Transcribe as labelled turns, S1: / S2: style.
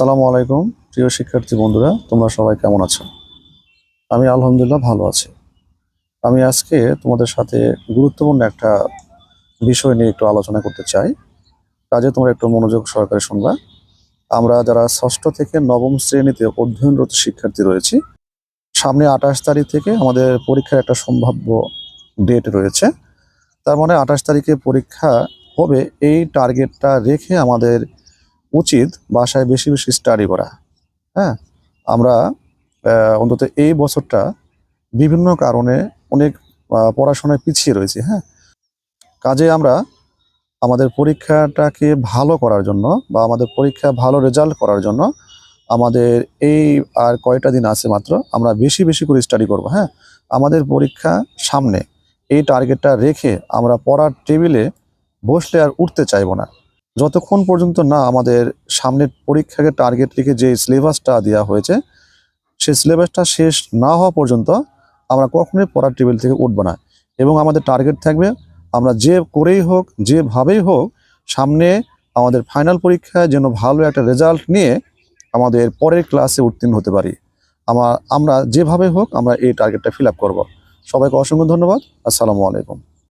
S1: আসসালামু আলাইকুম, প্রিয় শিক্ষার্থী বন্ধুরা, তোমরা সবাই কেমন আছো? আমি আলহামদুলিল্লাহ ভালো আছি। আমি আজকে তোমাদের সাথে গুরুত্বপূর্ণ একটা বিষয় নিয়ে একটু আলোচনা করতে চাই। কাজে তোমরা একটু মনোযোগ সহকারে শুনবা। আমরা যারা ষষ্ঠ থেকে নবম শ্রেণীতে অধ্যয়নরত শিক্ষার্থী রয়েছি, সামনে আঠাশ তারিখ থেকে আমাদের পরীক্ষার একটা সম্ভাব্য ডেট রয়েছে। তার মানে আঠাশ তারিখে পরীক্ষা হবে, এই টার্গেটটা রেখে আমাদের উচিত বাসায় বেশি বেশি স্টাডি করা। হ্যাঁ? আমরা অন্তত এই বছরটা বিভিন্ন কারণে অনেক পড়াশোনায় পিছিয়ে রয়েছি হ্যাঁ? কাজে আমরা আমাদের পরীক্ষাটাকে ভালো করার জন্য বা আমাদের পরীক্ষা ভালো রেজাল্ট করার জন্য আমাদের এই আর কয়টা দিন আছে মাত্র, আমরা বেশি বেশি করে স্টাডি করব হ্যাঁ? আমাদের পরীক্ষা সামনে, এই টার্গেটটা রেখে আমরা পড়ার টেবিলে বসলে আর উঠতে চাইব না। যতক্ষণ পর্যন্ত না আমাদের সামনের পরীক্ষাকে টার্গেট রেখে যে সিলেবাসটা দেওয়া হয়েছে সেই সিলেবাসটা শেষ না হওয়া পর্যন্ত আমরা কখনোই পড়ার টেবিল থেকে উঠবো না। এবং আমাদের টার্গেট থাকবে, আমরা যে করেই হোক, যেভাবেই হোক, সামনে আমাদের ফাইনাল পরীক্ষায় যেন ভালো একটা রেজাল্ট নিয়ে আমাদের পরের ক্লাসে উত্তীর্ণ হতে পারি। আমার আমরা যেভাবে হোক আমরা এই টার্গেটটা ফিল আপ করব। সবাইকে অসংখ্য ধন্যবাদ। আসসালামু আলাইকুম।